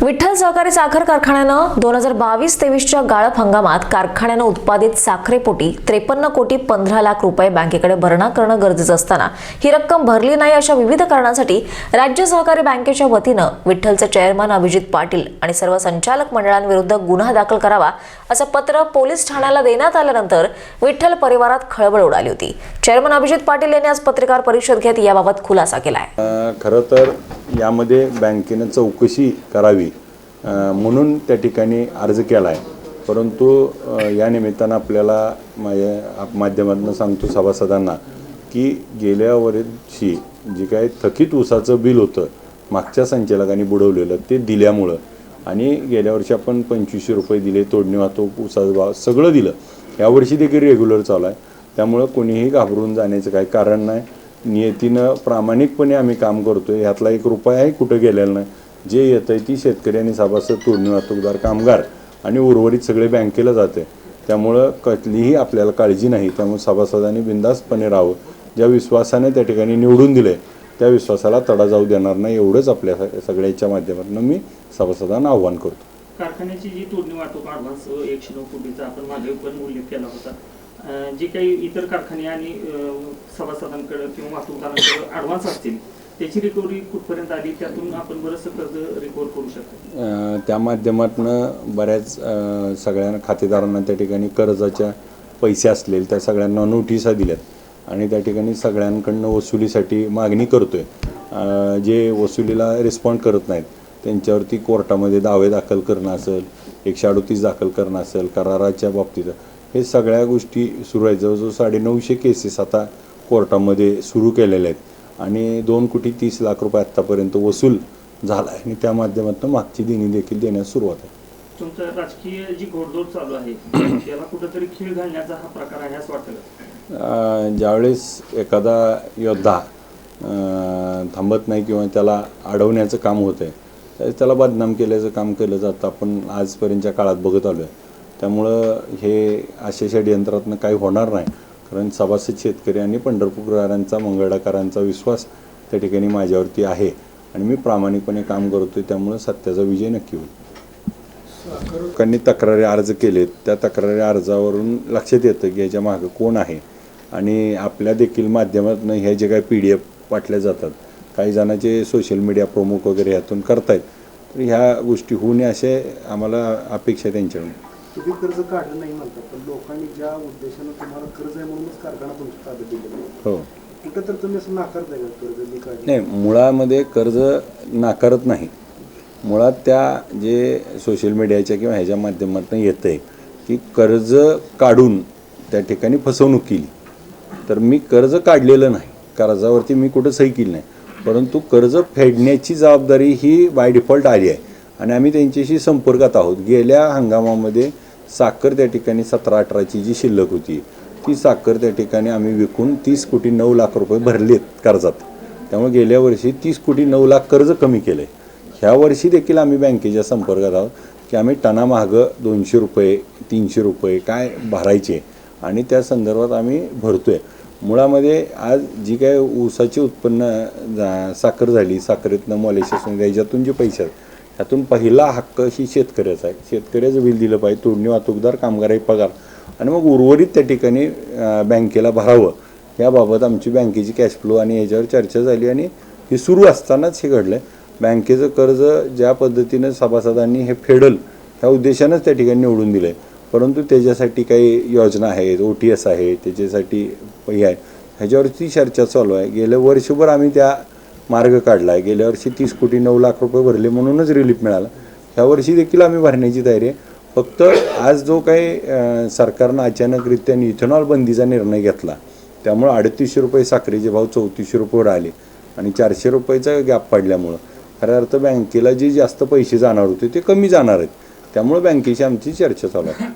विठ्ठल सहकारी साखर कारखान्यानं दोन हजार बावीस तेवीसच्या गाळप हंगामात कारखान्यानं उत्पादित साखरेपोटी त्रेपन्न कोटी पंधरा लाख रुपये बँकेकडे भरणा करणं गरजेचं असताना ही रक्कम भरली नाही अशा विविध कारणांसाठी राज्य सहकारी बँकेच्या वतीनं विठ्ठलचे चेअरमन अभिजित पाटील आणि सर्व संचालक मंडळांविरुद्ध गुन्हा दाखल करावा असं पत्र पोलीस ठाण्याला देण्यात आल्यानंतर विठ्ठल परिवारात खळबळ उडाली होती. चेअरमन अभिजित पाटील यांनी आज पत्रकार परिषद घेत याबाबत खुलासा केला आहे खरं तर यामध्ये बँकेनं चौकशी करावी म्हणून त्या ठिकाणी अर्ज केला आहे परंतु या निमित्तानं आपल्याला माझ्या माध्यमातून सांगतो सभासदांना की गेल्या वर्षी जे काय थकीत ऊसाचं बिल होतं मागच्या संचालकांनी बुडवलेलं ते दिल्यामुळं आणि गेल्या वर्षी आपण पंचवीसशे रुपये दिले तोडणी वाहतूक ऊसाचा भाव सगळं दिलं. यावर्षी देखील रेग्युलर चालू आहे. त्यामुळं कोणीही घाबरून जाण्याचं काही कारण नाही. नियतीनं प्रामाणिकपणे आम्ही काम करतो आहे ह्यातला एक रुपयाही कुठं गेलेला नाही. जे येतं आहे ती शेतकरी आणि सभासद तोडणी वाहतूकदार कामगार आणि उर्वरित सगळे बँकेला जाते. त्यामुळं कसलीही आपल्याला काळजी नाही. त्यामुळे सभासदांनी बिंदास्तपणे राहावं. ज्या विश्वासाने त्या ठिकाणी निवडून दिले त्या विश्वासाला तडा जाऊ देणार नाही एवढंच आपल्या सगळ्याच्या माध्यमातून मी सभासदांना आव्हान करतो. कारखान्याची जी तोडणी वाहतूक एकशे नऊ कोटीचा आपण मागे पण उल्लेख केला होता. जे काही इतर कारखाने आणि सभासदांकडे किंवा वाहतूकदारांकडे ॲडव्हान्स असतील त्याची रिकव्हरी कुठपर्यंत आली त्यातून आपण बरंचसं कर्ज रिकव्हर करू शकतो. त्या माध्यमातून बऱ्याच सगळ्यांना खातेदारांना त्या ठिकाणी कर्जाच्या पैसे असलेले त्या सगळ्यांना नोटिसा दिल्यात. आणि त्या ठिकाणी सगळ्यांकडनं वसुलीसाठी मागणी करतोय. जे वसुलीला रिस्पॉन्ड करत नाहीत त्यांच्यावरती कोर्टामध्ये दावे दाखल करणं असेल एकशे अडतीस दाखल करणं असेल कराराच्या बाबतीत. हे सगळ्या गोष्टी सुरू आहेत. जवळजवळ साडेनऊशे केसेस आता कोर्टामध्ये सुरू केलेल्या आहेत. आणि दोन कोटी तीस लाख रुपये आत्तापर्यंत वसूल झाला आहे. आणि त्या माध्यमातून मागची देणी देखील देण्यास सुरुवात आहे. तुमचं राजकीय जी घोडदौड चालू आहे त्याला कुठंतरी खीळ घालण्याचा हा प्रकार आहे असं वाटतं ज्यावेळेस एखादा योद्धा थांबत नाही किंवा त्याला अडवण्याचं काम होतं आहे त्याला बदनाम केल्याचं काम केलं जातं. आपण आजपर्यंतच्या काळात बघत आलो आहे त्यामुळं हे अशा षडयंत्रातनं काही होणार नाही. कारण सभासद शेतकरी आणि पंढरपूरकरांचा मंगळाकारांचा विश्वास त्या ठिकाणी माझ्यावरती आहे. आणि मी प्रामाणिकपणे काम करतोय त्यामुळं सत्याचा विजय नक्की होईल. लोकांनी तक्रारी अर्ज केलेत. त्या तक्रारी अर्जावरून लक्षात येतं की ह्याच्या मागं कोण आहे. आणि आपल्या देखील माध्यमातून ह्या जे काही पी डी एफ वाटल्या जातात काही जणांचे सोशल मीडिया प्रमुख वगैरे ह्यातून करतायत. तर ह्या गोष्टी होऊ नये असे आम्हाला अपेक्षा त्यांच्याकडून. तुम्ही कर्ज काढलं नाही म्हणतात पण लोकांनी ज्या उद्देशानं तुम्हाला कर्ज आहे म्हणूनच कारखाना तुमच्या ताब्यात दिलेला हो. कुठं तर तुम्ही असं नाकारताय का कर्ज मी काढलं नाही मुळामध्ये कर्ज नाकारत नाही. मुळात त्या जे सोशल मीडियाच्या किंवा ह्याच्या माध्यमातून येतं आहे की कर्ज काढून त्या ठिकाणी फसवणूक केली. तर मी कर्ज काढलेलं नाही. कर्जावरती मी कुठं सही केली नाही. परंतु कर्ज फेडण्याची जबाबदारी ही बाय डिफॉल्ट आली आहे. आणि आम्ही त्यांच्याशी संपर्कात आहोत. गेल्या हंगामामध्ये साखर त्या ठिकाणी सतरा अठराची जी शिल्लक होती ती साखर त्या ठिकाणी आम्ही विकून तीस कोटी नऊ लाख रुपये भरलेत कर्जात. त्यामुळे गेल्या वर्षी तीस कोटी नऊ लाख कर्ज कमी केलं. आहे ह्या वर्षी देखील आम्ही बँकेच्या संपर्कात आहोत की आम्ही टनामागं दोनशे रुपये तीनशे रुपये काय भरायचे आणि त्या संदर्भात आम्ही भरतोय. मुळामध्ये आज जी काय ऊसाचे उत्पन्न जा- साखर झाली साखरेतनं मॉलेशियस याच्यातून जे पैसे आहेत त्यातून पहिला हक्क ही शेतकऱ्याचा आहे. शेतकऱ्याचं बिल दिलं पाहिजे तोडणी वाहतूकदार कामगाराही पगार. आणि मग उर्वरित त्या ठिकाणी बँकेला भरावं. याबाबत आमची बँकेची कॅश फ्लो आणि ह्याच्यावर चर्चा झाली आणि हे सुरू असतानाच हे घडलं बँकेचं कर्ज ज्या पद्धतीनं सभासदांनी हे फेडल ह्या उद्देशानंच त्या ठिकाणी निवडून दिलं आहे परंतु त्याच्यासाठी काही योजना आहेत ओ टी एस आहे त्याच्यासाठी हे आहे. ह्याच्यावरती चर्चा चालू आहे. गेलं वर्षभर आम्ही त्या मार्ग काढला आहे गेल्या वर्षी तीस कोटी नऊ लाख रुपये भरले म्हणूनच रिलीफ मिळाला. ह्या वर्षी देखील आम्ही भरण्याची तयारी आहे. फक्त आज जो काही सरकारनं अचानकरित्या इथेनॉल बंदीचा निर्णय घेतला त्यामुळं अडतीसशे रुपये साखरेचे भाव चौतीसशे रुपयेवर आले आणि चारशे रुपयेचा गॅप पडल्यामुळं. खऱ्या अर्थ बँकेला जे जास्त पैसे जाणार होते ते कमी जाणार आहेत. त्यामुळं बँकेची आमची चर्चा चालू आहे.